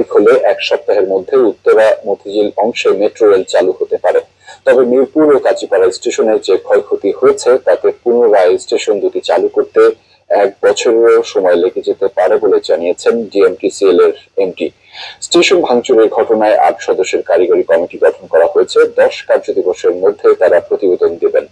স্বাভাবিক হলে এক সপ্তাহের মধ্যে উত্তরা, মতিঝিল অংশে মেট্রো রেল চালু হতে পারে। তবে মিরপুর ও কাজীপাড়া স্টেশনের যে ক্ষয়ক্ষতি হয়েছে, তাতে পুনরায় স্টেশন দুটি চালু করতে এক বছরেরও সময় লেগে যেতে পারে বলে জানিয়েছেন ডিএমটিসিএল এর এমডি। স্টেশন ভাঙচুরের ঘটনায় আট সদস্যের কারিগরি কমিটি গঠন করা হয়েছে। দশ কার্যদিবসের মধ্যে তারা প্রতিবেদন দেবেন।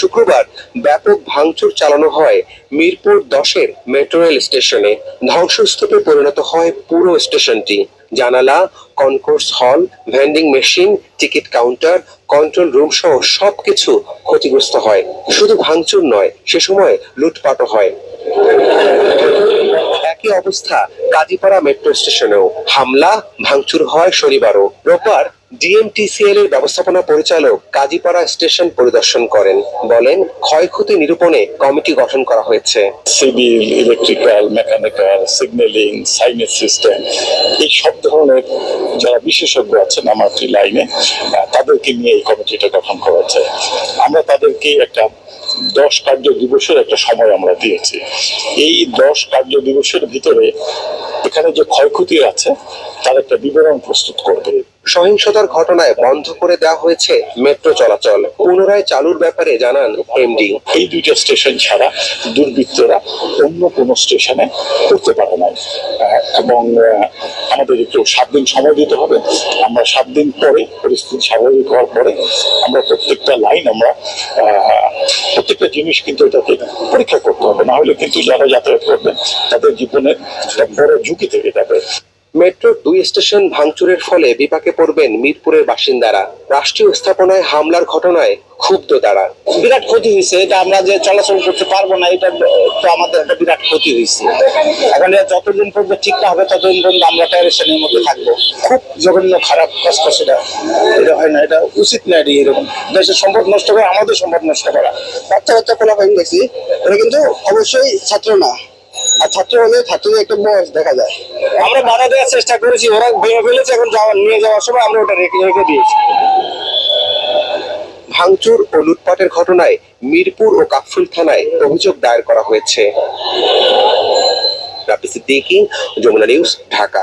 শুক্রবার ব্যাপক ভাঙচুর চালানো হয় মিরপুর দশের মেট্রো রেল স্টেশনে। ধ্বংসস্তূপে পরিণত হয় পুরো স্টেশনটি। জানালা, concourse hall, vending machine, ticket counter, control room সহ সবকিছু ক্ষতিগ্রস্ত হয়। শুধু ভাঙচুর নয়, সে সময় লুটপাটও হয়। একই অবস্থা কাজীপাড়া মেট্রো স্টেশনেও। হামলা, ভাঙচুর হয় শনিবারও। রোববার ডিএমটিসিএল এর ব্যবস্থাপনা পরিচালক কাজীপাড়া স্টেশন পরিদর্শন করেন। বলেন, ক্ষয়ক্ষতি নিরূপণে কমিটি গঠন করা হয়েছে। Civil electrical, mechanical, signalling signage system, এই সব ধরনের যারা বিশেষজ্ঞ আছেন আমার লাইনে তাদেরকে নিয়ে এই কমিটিটা গঠন করা হয়েছে। আমরা তাদেরকে একটা দশ কার্য দিবসের একটা সময় আমরা দিয়েছি। এই দশ কার্য দিবসের ভিতরে এখানে যে ক্ষয়ক্ষতি আছে, তার একটা বিবরণ প্রস্তুত করবে। সহিংসতার ঘটনায় বন্ধ করে দেওয়া হয়েছে মেট্রো চলাচল। পুনরায় চালুর ব্যাপারে জানান এমডি এই দুইটা স্টেশন ছাড়া দুর্বৃত্তরা অন্য কোনো স্টেশনে করতে পারে আহ, এবং আমাদের একটু সাত দিন সময় দিতে হবে। আমরা সাত দিন পরে পরিস্থিতি স্বাভাবিক হওয়ার পরে আমরা প্রত্যেকটা লাইন আমরা প্রত্যেকটা জিনিস কিন্তু এটাকে পরীক্ষা করতে হবে। না হলে কিন্তু যারা যাতায়াত করবেন তাদের জীবনের একটা বড় ঝুঁকি থেকে যাবে। মেট্রোর দুই স্টেশন ভাঙচুরের ফলে বিপাকে পড়বেন মিরপুরের বাসিন্দারা। রাষ্ট্রীয় স্থাপনায় হামলার ঘটনায় ক্ষুব্ধ তারা। বিরাট ক্ষতি হয়েছে, এটা আমরা যে চলাচল করতে পারব না, এটা তো আমাদের একটা বিরাট ক্ষতি হয়েছে। এখন যতদিন পর্যন্ত ঠিক না হবে, ততদিন পর্যন্ত আমরা টেরেশনের মধ্যে থাকব। খুব জঘন্য খারাপ কষ্ট সেটা। এটা হয় না, এটা উচিত না এটি এরকম। দেশের সম্পদ নষ্ট করা, আমাদের সম্পদ নষ্ট করা। বাচ্চা বাচ্চা হয়ে গেছি এটা কিন্তু অবশ্যই ছাত্র না। আর ছাত্র হলে ছাত্রদের একটা বয়স দেখা যায়। আমরা বাধা দেওয়ার চেষ্টা করেছি ওরা ভেঙে ফেলেছে এখন যাওয়া নিয়ে যাওয়ার সময় আমরা ওটা রেখে রেখে দিয়েছি। ভাঙচুর ও লুটপাটের ঘটনায় মিরপুর ও কাফরুল থানায় অভিযোগ দায়ের করা হয়েছে। রাপি সিদ্দিকী যমুনা নিউজ ঢাকা।